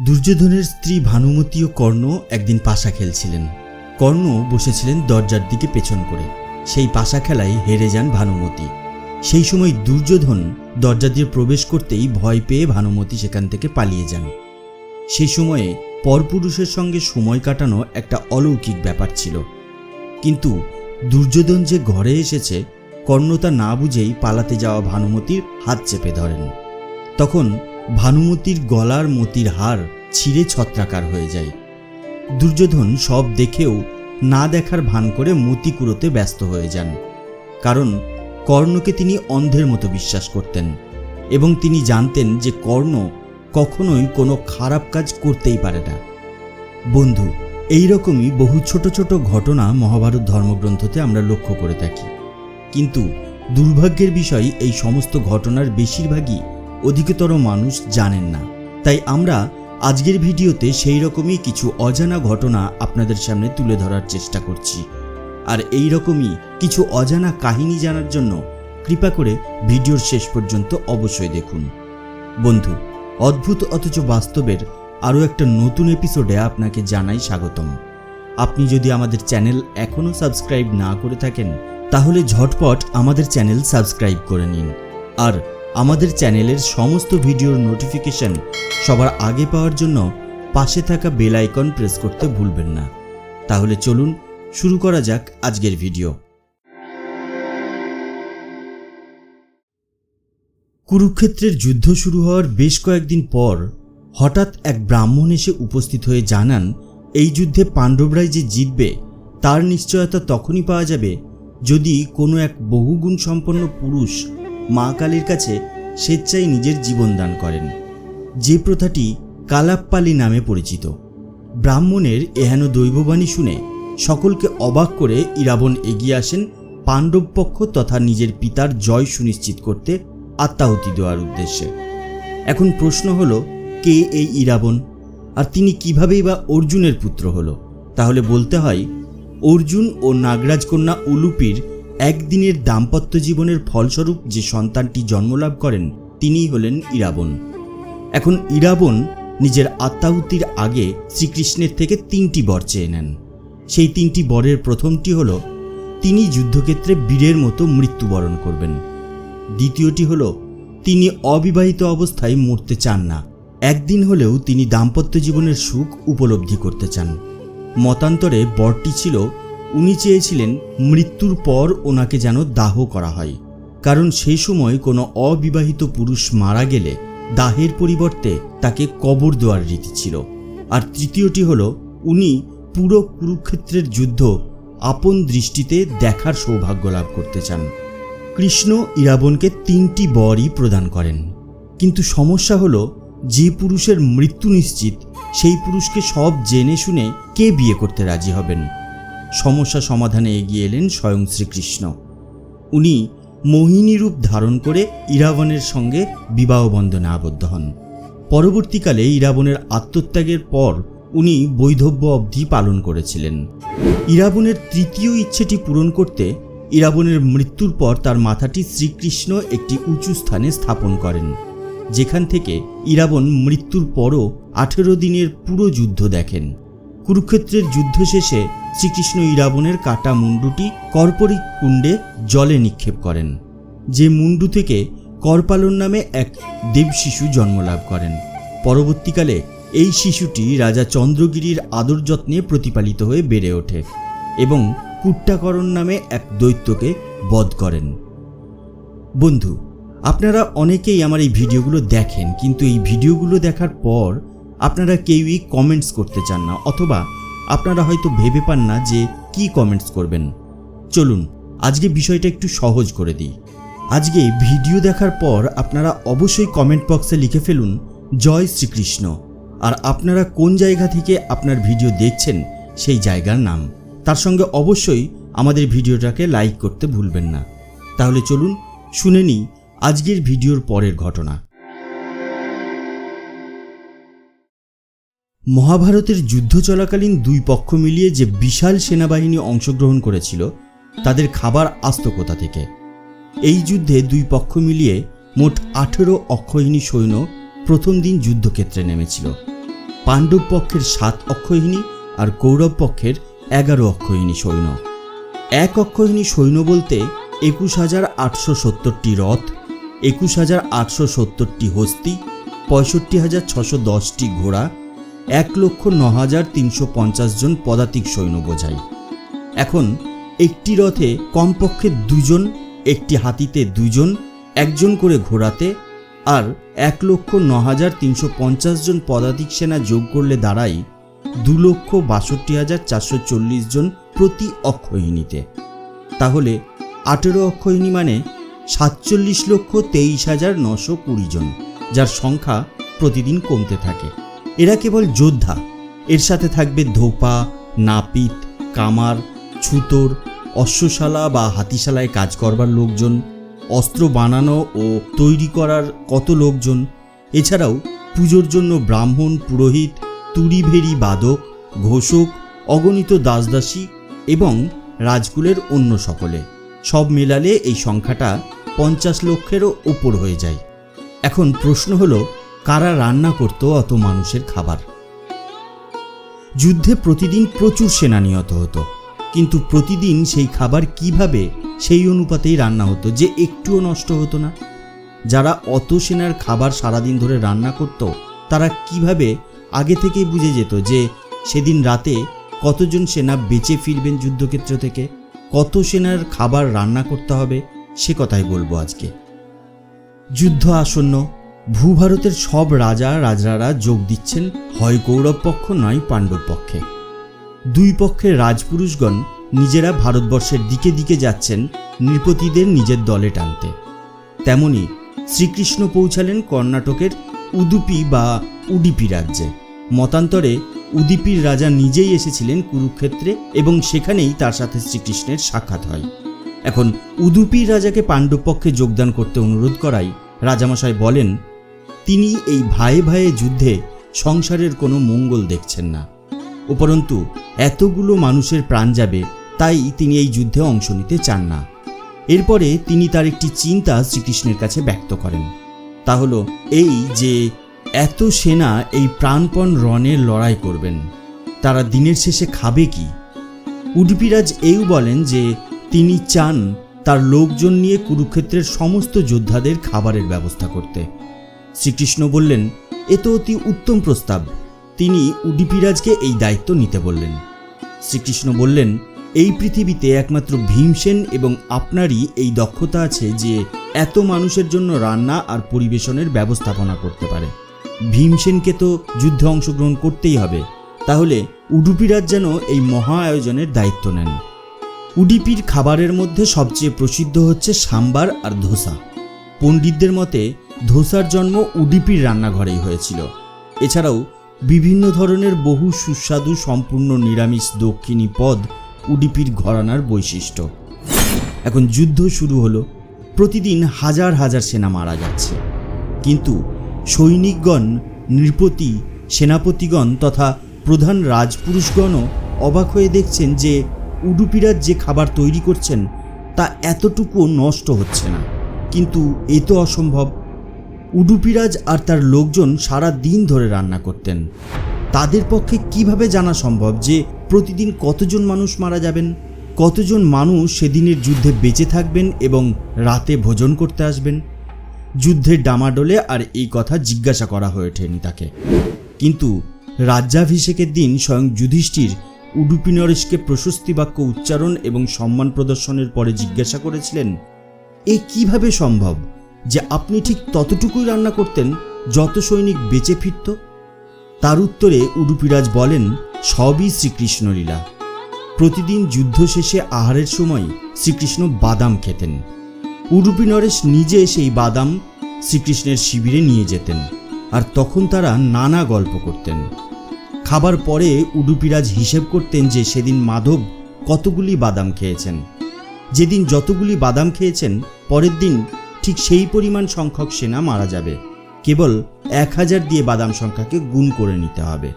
দুর্যোধনের স্ত্রী ভানুমতী ও কর্ণ একদিন পাশা খেলছিলেন। কর্ণ বসেছিলেন দরজার দিকে পেছন করে। সেই পাশা খেলায় হেরে যান ভানুমতী। সেই সময় দুর্যোধন দরজা দিয়ে প্রবেশ করতেই ভয় পেয়ে ভানুমতী সেখান থেকে পালিয়ে যান। সেই সময়ে পরপুরুষের সঙ্গে সময় কাটানো একটা অলৌকিক ব্যাপার ছিল। কিন্তু দুর্যোধন যে ঘরে এসেছে কর্ণতা না বুঝেই পালাতে যাওয়া ভানুমতির হাত চেপে ধরেন। তখন ভানুমতির গলার মতির হার ছিঁড়ে ছত্রাকার হয়ে যায়। দুর্যোধন সব দেখেও না দেখার ভান করে মতি কুড়োতে ব্যস্ত হয়ে যান। কারণ কর্ণকে তিনি অন্ধের মতো বিশ্বাস করতেন এবং তিনি জানতেন যে কর্ণ কখনোই কোনো খারাপ কাজ করতেই পারে না। বন্ধু, এই রকমই বহু ছোট ছোট ঘটনা মহাভারত ধর্মগ্রন্থতে আমরা লক্ষ্য করে থাকি। কিন্তু দুর্ভাগ্যের বিষয় এই সমস্ত ঘটনার বেশিরভাগই অধিকতর মানুষ জানেন না। তাই আমরা আজকের ভিডিওতে সেই রকমই কিছু অজানা ঘটনা আপনাদের সামনে তুলে ধরার চেষ্টা করছি। আর এই রকমই কিছু অজানা কাহিনী জানার জন্য কৃপা করে ভিডিওর শেষ পর্যন্ত অবশ্যই দেখুন। বন্ধু, অদ্ভুত অথচ বাস্তবের আরও একটা নতুন এপিসোডে আপনাকে জানাই স্বাগতম। আপনি যদি আমাদের চ্যানেল এখনও সাবস্ক্রাইব না করে থাকেন, তাহলে ঝটপট আমাদের চ্যানেল সাবস্ক্রাইব করে নিন। আর আমাদের চ্যানেলের সমস্ত ভিডিওর নোটিফিকেশন সবার আগে পাওয়ার জন্য পাশে থাকা বেল আইকন প্রেস করতে ভুলবেন না। তাহলে চলুন শুরু করা যাক আজকের ভিডিও। কুরুক্ষেত্রের যুদ্ধ শুরু হওয়ার বেশ কয়েকদিন পর হঠাৎ এক ব্রাহ্মণ এসে উপস্থিত হয়ে জানান, এই যুদ্ধে পাণ্ডবরাই যে জিতবে, তার নিশ্চয়তা তখনই পাওয়া যাবে যদি কোনো এক বহুগুণ সম্পন্ন পুরুষ মা কালীর কাছে স্বেচ্ছায় নিজের জীবন দান করেন। যে প্রথাটি কালাপ্পালি নামে পরিচিত। ব্রাহ্মণের এহেন দৈববাণী শুনে সকলকে অবাক করে ইরাবণ এগিয়ে আসেন পাণ্ডব পক্ষ তথা নিজের পিতার জয় সুনিশ্চিত করতে আত্মাহুতি দেওয়ার উদ্দেশ্যে। এখন প্রশ্ন হলো, কে এই ইরাবণ আর তিনি কিভাবেই বা অর্জুনের পুত্র হলো? তাহলে বলতে হয়, অর্জুন ও নাগরাজ কন্যা উলুপির একদিনের দাম্পত্য জীবনের ফলস্বরূপ যে সন্তানটি জন্মলাভ করেন, তিনিই হলেন ইরাবণ এখন ইরাবণ নিজের আত্মাহুতির আগে শ্রীকৃষ্ণের থেকে তিনটি বর চেয়ে নেন। সেই তিনটি বরের প্রথমটি হল, তিনি যুদ্ধক্ষেত্রে বীরের মতো মৃত্যুবরণ করবেন। দ্বিতীয়টি হল, তিনি অবিবাহিত অবস্থায় মরতে চান না। একদিন হলেও তিনি দাম্পত্য জীবনের সুখ উপলব্ধি করতে চান। মতান্তরে বরটি ছিল উনি চেয়েছিলেন মৃত্যুর পর ওনাকে যেন দাহ করা হয়, কারণ সেই সময় কোনো অবিবাহিত পুরুষ মারা গেলে দাহের পরিবর্তে তাকে কবর দেওয়ার রীতি ছিল। আর তৃতীয়টি হল, উনি পুরো কুরুক্ষেত্রের যুদ্ধ আপন দৃষ্টিতে দেখার সৌভাগ্য লাভ করতে চান। কৃষ্ণ ইরাবণকে তিনটি বরই প্রদান করেন। কিন্তু সমস্যা হলো, যে পুরুষের মৃত্যু নিশ্চিত, সেই পুরুষকে সব জেনে শুনে কে বিয়ে করতে রাজি হবেন? সমস্যা সমাধানে এগিয়ে এলেন স্বয়ং শ্রীকৃষ্ণ। উনি মোহিনী রূপ ধারণ করে ইরাবণের সঙ্গে বিবাহ বন্ধনে আবদ্ধ হন। পরবর্তীকালে ইরাবণের আত্মত্যাগের পর উনি বৈধব্য অবধি পালন করেছিলেন। ইরাবণের তৃতীয় ইচ্ছেটি পূরণ করতে ইরাবণের মৃত্যুর পর তার মাথাটি শ্রীকৃষ্ণ একটি উঁচু স্থানে স্থাপন করেন, যেখান থেকে ইরাবণ মৃত্যুর পরও আঠেরো দিনের পুরো যুদ্ধ দেখেন। কুরুক্ষেত্রের যুদ্ধ শেষে শ্রীকৃষ্ণ ইরাবণের কাটা মুন্ডুটি কর্পরিক কুণ্ডে জলে নিক্ষেপ করেন, যে মুন্ডু থেকে করপালন নামে এক দেবশিশু জন্মলাভ করেন। পরবর্তীকালে এই শিশুটি রাজা চন্দ্রগিরির আদর যত্নে প্রতিপালিত হয়ে বেড়ে ওঠে এবং কুট্টাকরণ নামে এক দৈত্যকে বধ করেন। বন্ধু, আপনারা অনেকেই আমার এই ভিডিওগুলো দেখেন, কিন্তু এই ভিডিওগুলো দেখার পর আপনারা কেউই কমেন্টস করতে চান না, অথবা আপনারা হয়তো ভেবে পান না যে কি কমেন্টস করবেন। চলুন, আজকে বিষয়টা একটু সহজ করে দিই। আজকে ভিডিও দেখার পর আপনারা অবশ্যই কমেন্ট বক্সে লিখে ফেলুন, জয় শ্রীকৃষ্ণ। আর আপনারা কোন জায়গা থেকে আপনার ভিডিও দেখছেন সেই জায়গার নাম। তার সঙ্গে অবশ্যই আমাদের ভিডিওটাকে লাইক করতে ভুলবেন না। তাহলে চলুন, শুনে নিই আজকের ভিডিওর পরের ঘটনা। মহাভারতের যুদ্ধ চলাকালীন দুই পক্ষ মিলিয়ে যে বিশাল সেনাবাহিনী অংশগ্রহণ করেছিল, তাদের খাবার আসত কোথা থেকে? এই যুদ্ধে দুই পক্ষ মিলিয়ে মোট আঠেরো অক্ষয়িনী সৈন্য প্রথম দিন যুদ্ধক্ষেত্রে নেমেছিল। পাণ্ডব পক্ষের সাত অক্ষয়হিনী আর কৌরব পক্ষের এগারো অক্ষয়হিনী সৈন্য। এক অক্ষয়হিনী সৈন্য বলতে একুশ হাজার আটশো সত্তরটি রথ, একুশ হাজার আটশো সত্তরটি হস্তি, পঁয়ষট্টি হাজার ছশো দশটি ঘোড়া এক লক্ষ ন হাজার তিনশো পঞ্চাশ জন পদাতিক সৈন্য বোঝায় এখন একটি রথে কমপক্ষে দুজন, একটি হাতিতে দুজন, একজন করে ঘোড়াতে আর এক লক্ষ ন হাজার তিনশো পঞ্চাশ জন পদাতিক সেনা যোগ করলে দাঁড়ায় দু লক্ষ বাষট্টি হাজার চারশো চল্লিশ জন প্রতি অক্ষয়িনীতে তাহলে আঠেরো অক্ষয়িনী মানে সাতচল্লিশ লক্ষ তেইশ হাজার নশো কুড়ি জন, যার সংখ্যা প্রতিদিন কমতে থাকে। এরা কেবল যোদ্ধা। এর সাথে থাকবে ধোপা, নাপিত, কামার, ছুতোর, অশ্বশালা বা হাতিশালায় কাজ করবার লোকজন, অস্ত্র বানানো ও তৈরি করার কত লোকজন। এছাড়াও পুজোর জন্য ব্রাহ্মণ, পুরোহিত তুড়িভেরি বাদক, ঘোষক, অগণিত দাসদাসী এবং রাজকুলের অন্য সকলে। সব মেলালে এই সংখ্যাটা পঞ্চাশ লক্ষেরও ওপর হয়ে যায়। এখন প্রশ্ন হলো কারা রান্না করত অত মানুষের খাবার। যুদ্ধে প্রতিদিন প্রচুর সেনা নিহত হতো। কিন্তু প্রতিদিন সেই খাবার কীভাবে সেই অনুপাতেই রান্না হতো যে একটুও নষ্ট হতো না? যারা অত সেনার খাবার সারাদিন ধরে রান্না করত, তারা কীভাবে আগে থেকেই বুঝে যেত যে সেদিন রাতে কতজন সেনা বেঁচে ফিরবেন যুদ্ধক্ষেত্র থেকে? কত সেনার খাবার রান্না করতে হবে? সে কথাই বলব আজকে। যুদ্ধ আসন্ন ভূভারতের সব রাজা, রাজরারা যোগ দিচ্ছেন হয় কৌরব পক্ষ, নয় পাণ্ডব পক্ষে। দুই পক্ষের রাজপুরুষগণ নিজেরা ভারতবর্ষের দিকে দিকে যাচ্ছেন, নৃপতিদের নিজের দলে টানতে। তেমনি শ্রীকৃষ্ণ পৌঁছালেন কর্ণাটকের উদুপি বা উডিপি রাজ্যে। মতান্তরে উদীপীর রাজা নিজেই এসেছিলেন কুরুক্ষেত্রে এবং সেখানেই তার সাথে শ্রীকৃষ্ণের সাক্ষাৎ হয়। এখন উদুপির রাজাকে পাণ্ডব পক্ষে যোগদান করতে অনুরোধ করায় রাজামশাই বলেন তিনি এই ভাইয়ে ভাইয়ে যুদ্ধে সংসারের কোনো মঙ্গল দেখছেন না। উপরন্তু, এতগুলো মানুষের প্রাণ যাবে, তাই তিনি এই যুদ্ধে অংশ নিতে চান না। এরপরে তিনি তার একটি চিন্তা শ্রীকৃষ্ণের কাছে ব্যক্ত করেন। তা হলো এই যে, এত সেনা এই প্রাণপণ রণে লড়াই করবেন, তারা দিনের শেষে খাবে কি? উডপিরাজ এও বলেন যে, তিনি চান তার লোকজন নিয়ে কুরুক্ষেত্রের সমস্ত যোদ্ধাদের খাবারের ব্যবস্থা করতে। শ্রীকৃষ্ণ বললেন, এ তো অতি উত্তম প্রস্তাব। তিনি উডিপিরাজকে এই দায়িত্ব নিতে বললেন। শ্রীকৃষ্ণ বললেন, এই পৃথিবীতে একমাত্র ভীমসেন এবং আপনারই এই দক্ষতা আছে যে এত মানুষের জন্য রান্না আর পরিবেশনের ব্যবস্থাপনা করতে পারে। ভীমসেনকে তো যুদ্ধে অংশগ্রহণ করতেই হবে। তাহলে উডুপিরাজ যেন এই মহা আয়োজনের দায়িত্ব নেন। উডিপির খাবারের মধ্যে সবচেয়ে প্রসিদ্ধ হচ্ছে সাম্বার আর ধোসা। পণ্ডিতদের মতে ধোসার জন্ম উডিপির রান্নাঘরেই হয়েছিল। এছাড়াও বিভিন্ন ধরনের বহু সুস্বাদু, সম্পূর্ণ নিরামিষ দক্ষিণী পদ উডিপির ঘরানার বৈশিষ্ট্য। এখন যুদ্ধ শুরু হলো। প্রতিদিন হাজার হাজার সেনা মারা যাচ্ছে। কিন্তু সৈনিকগণ, নৃপতি, সেনাপতিগণ তথা প্রধান রাজপুরুষগণও অবাক হয়ে দেখছেন যে উডুপিরাজ যে খাবার তৈরি করছেন তা এতটুকু নষ্ট হচ্ছে না। কিন্তু এ তো অসম্ভব। উডুপিরাজ আর তার লোকজন সারা দিন ধরে রান্না করতেন। তাদের পক্ষে কীভাবে জানা সম্ভব যে প্রতিদিন কতজন মানুষ মারা যাবেন, কতজন মানুষ সেদিনের যুদ্ধে বেঁচে থাকবেন এবং রাতে ভোজন করতে আসবেন? যুদ্ধের ডামাডোলে আর এই কথা জিজ্ঞাসা করা হয়ে ওঠেনি তাকে। কিন্তু রাজ্যাভিষেকের দিন স্বয়ং যুধিষ্ঠির উডুপি নরেশকে প্রশস্তি বাক্য উচ্চারণ এবং সম্মান প্রদর্শনের পরে জিজ্ঞাসা করেছিলেন, এ কীভাবে সম্ভব? যে আপনি ঠিক ততটুকুই রান্না করতেন যত সৈনিক বেঁচে ফিরত? তার উত্তরে উডুপিরাজ বলেন, সবই শ্রীকৃষ্ণ লীলা প্রতিদিন যুদ্ধ শেষে আহারের সময় শ্রীকৃষ্ণ বাদাম খেতেন। উডুপি নরেশ নিজে সেই বাদাম শ্রীকৃষ্ণের শিবিরে নিয়ে যেতেন আর তখন তারা নানা গল্প করতেন। খাবার পরে উডুপিরাজ হিসেব করতেন যে সেদিন মাধব কতগুলি বাদাম খেয়েছেন। যেদিন যতগুলি বাদাম খেয়েছেন, পরের দিন ঠিক সেই পরিমাণ সংখ্যক সেনা মারা যাবে। কেবল এক হাজার দিয়ে বাদাম সংখ্যাকে গুণ করে নিতে হবে।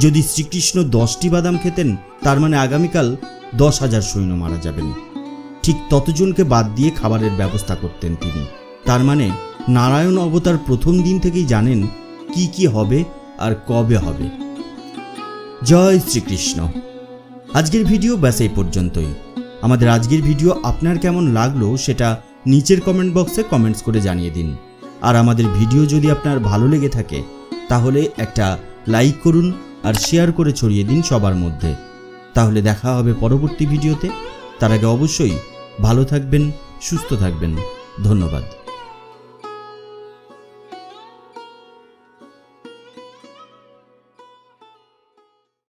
যদি শ্রীকৃষ্ণ দশটি বাদাম খেতেন, তার মানে আগামীকাল দশ হাজার সৈন্য মারা যাবেন। ঠিক ততজনকে বাদ দিয়ে খাবারের ব্যবস্থা করতেন তিনি। তার মানে নারায়ণ অবতার প্রথম দিন থেকেই জানেন কি কি হবে আর কবে হবে। জয় শ্রীকৃষ্ণ। আজকের ভিডিও ব্যাস এই পর্যন্তই। আমাদের আজকের ভিডিও আপনার কেমন লাগল সেটা নিচের কমেন্ট বক্সে কমেন্টস করে জানিয়ে দিন। আর আমাদের ভিডিও যদি আপনার ভালো লেগে থাকে, তাহলে একটা লাইক করুন আর শেয়ার করে ছড়িয়ে দিন সবার মধ্যে। তাহলে দেখা হবে পরবর্তী ভিডিওতে তার আগে অবশ্যই ভালো থাকবেন, সুস্থ থাকবেন। ধন্যবাদ।